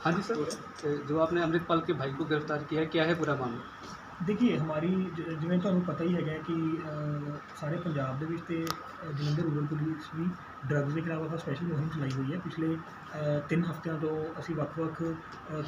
हाँ जी सर अ, जो आपने अमृतपाल के भाई को गिरफ्तार किया है क्या है पूरा मामला ਦੇਖੀਏ ਹਮਾਰੀ ਜ- ਜਿਵੇਂ ਤੁਹਾਨੂੰ ਪਤਾ ਹੀ ਹੈਗਾ ਕਿ ਅ, ਸਾਰੇ ਪੰਜਾਬ ਦੇ ਵਿੱਚ ਤੇ ਅ, ਜਲੰਧਰ ਰੂਰਲ ਪੁਲਿਸ ਵੀ ਡਰੱਗਸ ਦੇ ਖਿਲਾਫ ਆਪਾਂ ਸਪੈਸ਼ਲ ਮੁਹਿੰਮ ਚਲਾਈ ਹੋਈ ਹੈ ਪਿਛਲੇ 3 ਹਫ਼ਤਿਆਂ ਤੋਂ ਅਸੀਂ ਵੱਖ-ਵੱਖ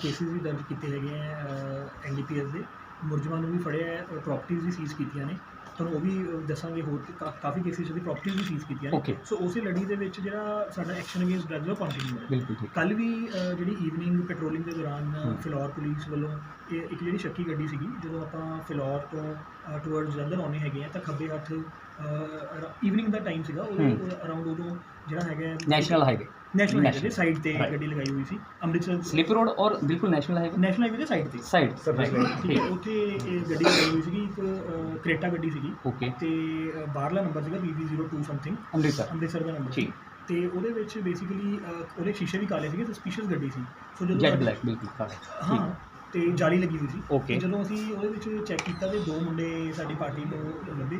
ਕੇਸਿਸ ਵੀ ਦਰਜ ਕੀਤੇ ਹੈਗੇ ਆ ਐਨਡੀਪੀਐਸ ਦੇ ਮੁਲਜ਼ਮਾਂ ਨੂੰ ਵੀ ਫੜਿਆ ਹੈ ਪ੍ਰਾਪਰਟੀਆਂ ਵੀ ਸੀਜ਼ ਕੀਤੀਆਂ ਨੇ ਤੁਹਾਨੂੰ ਉਹ ਵੀ ਦੱਸਾਂਗੇ ਹੋਰ ਕਿ ਕਾ- ਕਾਫੀ ਕੇਸਿਸ ਦੀ ਪ੍ਰਾਪਰਟੀਆਂ ਵੀ ਸੀਜ਼ ਕੀਤੀਆਂ ਨੇ Okay. ਸੋ ਉਸੇ ਲੜੀ ਦੇ ਵਿੱਚ ਜਿਹੜਾ ਸਾਡਾ ਐਕਸ਼ਨ ਅਗੇਂਸਟ ਡਰੱਗਸ ਉਹ ਕੰਟੀਨਿਊ ਹੈ ਬਿਲਕੁਲ ਠੀਕ ਕੱਲ ਵੀ ਅ, ਜਿਹੜੀ ਈਵਨਿੰਗ ਪੈਟਰੋਲਿੰਗ ਦੇ ਦੌਰਾਨ। ਫਿਲੌਰ ਪੁਲਿਸ ਵੱਲੋਂ ਇਹ ਇੱਕ ਜਿਹੜੀ ਸ਼ੱਕੀ ਗੱਡੀ ਸੀਗੀ ਜਦੋਂ ਆਪਾਂ ਫਿਲੌਰ ਤੋਂ ਟੁਵਰਡਸ ਜਲੰਧਰ ਆਉਣੇ ਹੈਗੇ ਆ ਤਾਂ ਖੱਬੇ ਹੱਥ ਈਵਨਿੰਗ ਦਾ ਟਾਈਮ ਸੀਗਾ ਉਹਦੇ। ਅਰਾਊਂਡ ਉਦੋਂ ਜਿਹੜਾ ਹੈਗਾ ਨੈਸ਼ਨਲ ਹਾਈਵੇ ਨੈਸ਼ਨਲ ਹਾਈਵੇ ਦੇ National, ਸਾਈਡ ਤੇ. ਗੱਡੀ ਲਗਾਈ ਹੋਈ ਸੀ ਅੰਮ੍ਰਿਤਸਰ ਸਲਿਪ ਰੋਡ ਔਰ ਬਿਲਕੁਲ ਨੈਸ਼ਨਲ ਹਾਈਵੇ ਨੈਸ਼ਨਲ ਹਾਈਵੇ ਦੇ ਸਾਈਡ ਤੇ। ਸਾਈਡ ਠੀਕ ਹੈ ਉੱਥੇ ਇਹ ਗੱਡੀ ਲਗਾਈ ਹੋਈ ਸੀਗੀ ਇੱਕ ਕ੍ਰੇਟਾ ਗੱਡੀ ਸੀਗੀ। ਓਕੇ ਤੇ ਬਾਹਰਲਾ ਨੰਬਰ ਸੀਗਾ BB02 ਸਮਥਿੰਗ ਅੰਮ੍ਰਿਤਸਰ। ਅੰਮ੍ਰਿਤਸਰ ਦਾ ਨੰਬਰ ਸੀ ਠੀਕ। ਤੇ ਉਹਦੇ ਵਿੱਚ ਬੇਸਿਕਲੀ ਉਹਦੇ ਸ਼ੀਸ਼ੇ ਵੀ ਕਾਲੇ ਸੀਗੇ ਸਸਪੀਸ਼ੀਅਸ ਗੱਡੀ ਸੀ। ਸੋ ਜਦੋਂ ਜੈਟ ਬਲੈਕ ਬਿਲਕੁਲ ਕਾਲਾ। ਹਾਂ ਤੇ ਜਾਲੀ ਲੱਗੀ ਹੋਈ ਸੀ. ਤੇ ਜਦੋਂ ਅਸੀਂ ਉਹਦੇ ਵਿੱਚ ਚੈੱਕ ਕੀਤਾ ਤੇ ਦੋ ਮੁੰਡੇ ਸਾਡੀ ਪਾਰਟੀ ਨੂੰ ਲੱਭੇ।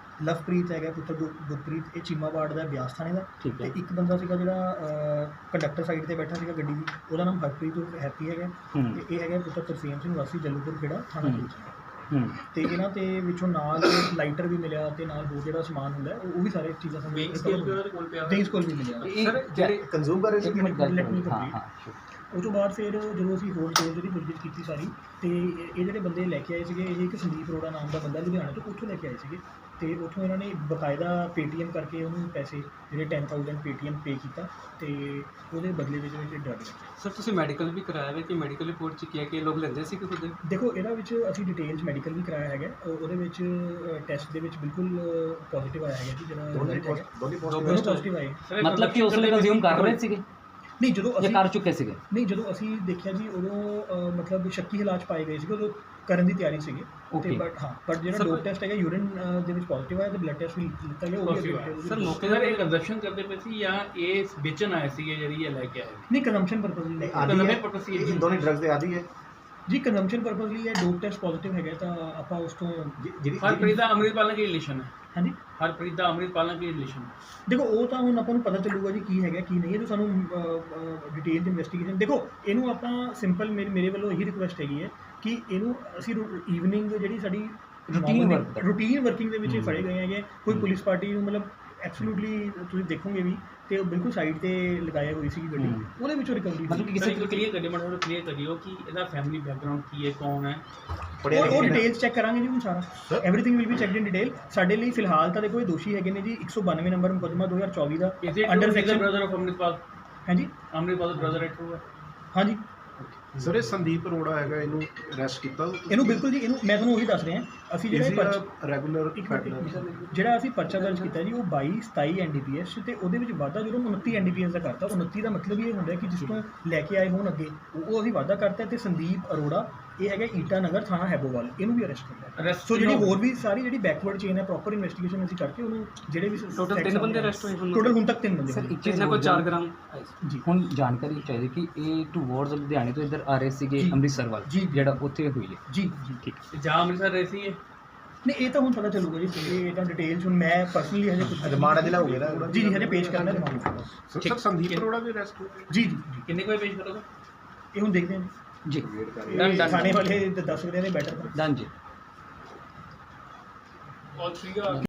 ਲਵਪ੍ਰੀਤ ਹੈਗਾ ਪੁੱਤਰ ਗੁ- ਗੁਰਪ੍ਰੀਤ ਇਹ ਚੀਮਾਬਾੜ ਦਾ ਬਿਆਸ ਥਾਣੇ ਦਾ। ਠੀਕ ਤੇ ਇੱਕ ਬੰਦਾ ਸੀਗਾ ਜਿਹੜਾ ਕੰਡਕਟਰ ਸਾਈਡ ਤੇ ਬੈਠਾ ਸੀਗਾ ਗੱਡੀ ਦੀ ਉਹਦਾ ਨਾਮ ਹਰਪ੍ਰੀਤ ਉਰਫ ਹੈਪੀ ਹੈਗਾ। ਹੂੰ। ਤੇ ਇਹ ਹੈਗਾ ਪੁੱਤਰ ਤਰਸੇਮ ਸਿੰਘ ਵਾਸੀ ਜੱਲੂਪੁਰ ਖੇੜਾ ਥਾਣਾ ਹੂੰ। ਪੁਲਿਸ ਹੂੰ। ਤੇ ਇਹਨਾਂ ਤੇ ਵਿੱਚੋਂ ਨਾਲ ਲਾਈਟਰ ਵੀ ਮਿਲਿਆ ਤੇ ਨਾਲ ਹੋਰ ਜਿਹੜਾ ਸਮਾਨ ਹੁੰਦਾ ਹੈ, ਉਹ ਉਹ ਵੀ ਸਾਰੇ ਚੀਜ਼ਾਂ ਸਾਨੂੰ ਵੇਗ ਸਕੇਲ ਵੀ ਉਹਨਾਂ ਦੇ ਕੋਲ ਪਿਆ? ਵੇਗ ਸਕੇਲ ਵੀ ਮਿਲਿਆ। ਸਰ ਜਿਹੜੇ ਕੰਜ਼ੂਮ ਕਰ ਰਹੇ ਇੱਕ ਮਿੰਟ ਗੱਲ ਕਰੋ। ਹਾਂ. ਹਾਂ sure. ਉਹ ਤੋਂ ਬਾਅਦ ਫਿਰ ਜਦੋਂ ਅਸੀਂ ਹੋਰ ਹੋਰ ਜਿਹੜੀ ਪੁੱਛਗਿੱਛ ਕੀਤੀ ਸਾਰੀ ਤੇ ਇਹ ਇਹ ਜਿਹੜੇ ਬੰਦੇ ਲੈ ਕੇ ਆਏ ਸੀਗੇ ਇਹ ਇੱਕ ਸੰਦੀਪ ਅਰੋੜਾ ਨਾਮ ਦਾ ਬੰਦਾ ਲੁਧਿਆਣਾ ਤੋਂ ਉੱਥੋਂ ਲੈ ਕੇ ਆਏ ਸੀਗੇ। ਤੇ ਉੱਥੋਂ ਇਹਨਾਂ ਨੇ ਬਕਾਇਦਾ ਪੇਟੀਐਮ ਕਰਕੇ ਉਹਨੂੰ ਪੈਸੇ ਜਿਹੜੇ 10000 ਪੇਟੀਐਮ ਪੇ ਕੀਤਾ ਤੇ ਉਹਦੇ ਬਦਲੇ ਵਿੱਚ ਵਿੱਚ ਡਰਗ ਸਰ ਤੁਸੀਂ ਮੈਡੀਕਲ ਵੀ ਕਰਾਇਆ ਹੈ ਕਿ ਮੈਡੀਕਲ ਰਿਪੋਰਟ ਚ ਕੀ ਹੈ ਕਿ ਇਹ ਲੋਕ ਲੈਂਦੇ ਸੀ ਕਿ ਖੁਦ? ਦੇਖੋ ਇਹਦਾ ਵਿੱਚ ਅਸੀਂ ਡਿਟੇਲਸ ਮੈਡੀਕਲ ਵੀ ਕਰਾਇਆ ਹੈਗਾ। ਉਹ- ਉਹਦੇ ਵਿੱਚ ਟੈਸਟ ਦੇ ਵਿੱਚ ਬਿਲਕੁਲ ਪੋਜ਼ਿਟਿਵ ਆਇਆ ਹੈਗਾ ਜੀ ਜਿਹੜਾ ਦੋਨੇ result ਹੈਗਾ। ਦੋਨੇ ਦੋਨੋਂ ਪੋਜ਼ਿਟਿਵ ਪੋਜ਼ਿਟਿਵ ਆਏ। ਮਤਲਬ ਕਿ ਉਸ ਵੇਲੇ ਕੰਜ਼ਿਊਮ ਕਰ ਰਹੇ ਸੀਗੇ? ਨਹੀਂ ਜਦੋਂ ਜਾਂ ਅਸੀਂ ਕਰ ਚੁੱਕੇ ਸੀਗੇ? ਨਹੀਂ ਜਦੋਂ ਅਸੀਂ ਦੇਖਿਆ ਜੀ ਉਦੋਂ ਅ, ਮਤਲਬ ਸ਼ੱਕੀ 'ਚ ਪਾਏ ਗਏ ਸੀਗੇ ਉਦੋਂ ਕਰਨ ਦੀ ਤਿਆਰੀ ਸੀਗੀ। ਤੇ Okay. ਬਟ ਹਾਂ ਬਟ ਜਿਹੜਾ Sir, ਡੋਪ ਟੈਸਟ ਹੈਗਾ ਯੂਰਿਨ ਦੇ ਵਿੱਚ ਪੋਜ਼ਿਟਿਵ ਆਇਆ ਤੇ ਬਲੱਡ ਟੈਸਟ ਵੀ ਲਿੱਤਾ ਗਿਆ ਉਹ ਵੀ ਅੱਗੇ ਸਰ ਸਰ ਮੌਕੇ ਤੇ ਇਹ ਕੰਜ਼ਪਸ਼ਨ ਕਰਦੇ ਪਏ ਸੀ ਜਾਂ ਇਹ ਵੇਚਣ ਆਏ ਸੀਗੇ ਜਿਹੜੀ ਇਹ ਲੈ ਕੇ ਆਏ? ਨਹੀਂ ਕੰਜ਼ੰਪਸ਼ਨ ਪਰਪਸ ਲਈ। ਆਏ। ਆਦੀ ਨਵੇਂ ਹੈ purpose ਹੀ ਹੈ। ਇਹ ਦੋਨੇ ਡਰੱਗਸ ਦੇ ਆਦੀ ਹੈ। ਜੀ ਕੰਜ਼ੰਪਸ਼ਨ ਪਰਪਸ ਲਈ ਇਹ ਡੋਪ ਟੈਸਟ ਪੋਜ਼ਿਟਿਵ ਹੈਗਾ ਤਾਂ ਆਪਾਂ ਉਸ ਤੋਂ ਜਿਹੜੀ ਹਰਪ੍ਰੀਤ ਦਾ ਅੰਮ੍ਰਿਤਪਾਲ ਨਾਲ ਕੀ ਰਿਲੇਸ਼ਨ ਹੈ? ਹਾਂਜੀ? ਹਰਪ੍ਰੀਤ ਦਾ ਅੰਮ੍ਰਿਤਪਾਲ ਨਾਲ ਕੀ ਰਿਲੇਸ਼ਨ ਦੇਖੋ ਉਹ ਤਾਂ ਹੁਣ ਆਪਾਂ ਨੂੰ ਪਤਾ ਚੱਲੂਗਾ ਜੀ ਕੀ ਹੈਗਾ ਕੀ ਨਹੀਂ ਇਹ ਤਾਂ ਸਾਨੂੰ ਡਿਟੇਲ ਇਨਵੈਸਟੀਗੇਸ਼ਨ ਦੇਖੋ ਇਹਨੂੰ ਆਪਾਂ ਸਿੰਪਲ ਮੇਰੇ ਮੇਰੇ ਵੱਲੋਂ ਇਹੀ ਰਿਕੁਐਸਟ ਹੈਗੀ ਹੈ ਕਿ ਇਹਨੂੰ ਅਸੀਂ ਈਵਨਿੰਗ ਜਿਹੜੀ ਸਾਡੀ ਦਾ। ਰੂਟੀਨ ਵਰਕਿੰਗ ਦੇ ਵਿੱਚ। ਫੜੇ ਗਏ ਹੈਗੇ। ਕੋਈ ਪੁਲਿਸ ਪਾਰਟੀ ਨੂੰ ਮਤਲਬ ਐਬਸੋਲੂਟਲੀ ਤੁਸੀਂ ਦੇਖੋਗੇ ਵੀ ਤੇ ਉਹ ਬਿਲਕੁਲ ਸਾਈਡ ਤੇ ਲਗਾਇਆ ਹੋਈ ਸੀ ਗੱਡੀ। ਉਹਦੇ ਵਿੱਚੋਂ ਰਿਕਵਰੀ ਮਤਲਬ ਕਿ ਕਿਸੇ ਕਲੀਅਰ ਕਰਿਓ ਮੈਨੂੰ ਕਲੀਅਰ ਕਰਿਓ ਕਿ ਇਹਦਾ ਫੈਮਿਲੀ ਬੈਕਗ੍ਰਾਉਂਡ ਕੀ ਹੈ ਕੌਣ ਹੈ? ਪੜਿਆ ਉਹ ਲਿਖਿਆ ਡਿਟੇਲਸ ਚੈੱਕ ਕਰਾਂਗੇ ਜੀ ਹੁਣ ਸਾਰਾ। Everything will be checked in detail ਸਾਡੇ ਲਈ ਫਿਲਹਾਲ ਤਾਂ ਦੇਖੋ ਇਹ ਦੋਸ਼ੀ ਹੈਗੇ ਨੇ ਜੀ 192 ਨੰਬਰ ਮੁਕੱਦਮਾ 2024 ਦਾ। Under under section brother of Amritpal ਹਾਂਜੀ ਅੰਮ੍ਰਿਤਪਾਲ ਦਾ ਬ੍ਰਦਰ ਹੈ ਟਰੂ ਹੈ ਹਾਂਜੀ। ਸਰ ਇਹ ਸੰਦੀਪ ਅਰੋੜਾ ਹੈਗਾ ਇਹਨੂੰ ਅਰੈਸਟ ਕੀਤਾ। ਇਹਨੂੰ ਬਿਲਕੁਲ ਜੀ ਇਹਨੂੰ ਮੈਂ ਤੁਹਾਨੂੰ ਉਹੀ ਦੱਸ ਰਿਹਾ। ਅਸੀਂ ਜਿਹੜਾ ਇਹ ਪਰਚ- ਰੈਗੂਲਰ ਇੱਕ ਮਿੰਟ, ਇੱਕ ਮਿੰਟ। ਜਿਹੜਾ ਅਸੀਂ ਪਰਚਾ ਦਰਜ ਕੀਤਾ ਜੀ ਉਹ 22 27 ਐਨਡੀਪੀਐਸ ਤੇ ਉਹਦੇ ਵਿੱਚ ਵਾਧਾ ਜਦੋਂ 29 ਐਨਡੀਪੀਐਸ ਦਾ ਕਰਤਾ 29 ਦਾ ਮਤਲਬ ਇਹ ਹੁੰਦਾ ਕਿ ਜਿਸ ਤੋਂ ਲੈ ਕੇ ਆਏ ਹੋਣ ਅੱਗੇ ਉਹ ਉਹ ਅਸੀਂ ਵਾਧਾ ਕਰਤਾ ਤੇ ਸੰਦੀਪ ਅਰੋੜਾ ਇਹ ਹੈਗਾ ਈਟਾ ਨਗਰ ਥਾਣਾ ਹੈਬੋਵਾਲ ਇਹਨੂੰ ਵੀ ਅਰੈਸਟ ਕੀਤਾ। Arrest ਸੋ ਜਿਹੜੀ ਕਿਹਨੂੰ? ਹੋਰ ਵੀ ਸਾਰੀ ਜਿਹੜੀ ਬੈਕਵਰਡ ਚੇਨ ਹੈ ਪ੍ਰੋਪਰ ਇਨਵੈਸਟੀਗੇਸ਼ਨ ਅਸੀਂ ਕਰਕੇ ਉਹਨੂੰ ਜਿਹੜੇ ਵੀ Total ਤਿੰਨ ਬੰਦੇ arrest ਹੋਏ ਹੁਣ? ਟੋਟਲ ਹੁਣ ਤੱਕ ਤਿੰਨ ਬੰਦੇ ਸਰ ਹੋਏ। ਇੱਕ ਚੀਜ਼ ਜਿਸਨੇ ਕੋਈ ਹੋਰ 4 ਜਾਣ- ਗ੍ਰਾਮ ਜੀ। ਹੁਣ ਜਾਣਕਾਰੀ ਚਾਹੀਦੀ ਕਿ ਇਹ ਟੂਵਰਡਸ ਲੁਧਿਆਣੇ ਤੋਂ ਇੱਧਰ ਆ ਰਹੇ ਸੀਗੇ ਜੀ। ਅੰਮ੍ਰਿਤਸਰ ਵੱਲ ਜੀ। ਜਿਹੜਾ ਉੱਥੇ ਹੋਈ ਹੈ। ਜੀ ਜੀ। ਠੀਕ। ਜਾਂ ਅੰਮ੍ਰਿਤਸਰ ਰਹੀ ਸੀ ਇਹ ਨਹੀਂ ਇਹ ਤਾਂ ਹੁਣ ਪਤਾ ਚੱਲੂਗਾ ਜੀ ਇਹ ਤਾਂ ਡਿਟੇਲਸ ਹੁਣ ਮੈਂ ਪਰਸਨਲੀ ਹਜੇ ਕੁਝ ਰਿਮਾਂਡ ਅਜੇ ਲਾਓਗੇ ਨਾ? ਜੀ ਜੀ ਹਜੇ ਪੇਸ਼ ਕਰਨਾ remand. Sir sir Sandeep Arora ਵੀ ਅਰੈਸਟ ਹੋ ਗਿਆ ਜੀ ਜੀ। ਜੀ ਕਿੰਨੇ ਕੋਈ ਪੇਸ਼ ਕਰੋਗੇ? ਇਹ ਹੁਣ ਦੇਖਦੇ ਹਾਂ ਜੀ। ਜੀ। ਇਹ done. ਥਾਣੇ ਵਾਲੇ ਤਾਂ ਦੱਸ ਸਕਦੇ ਨੇ ਬੈਟਰ ਡਨ ਜੀ। ਔਰ ਸੀਗਾ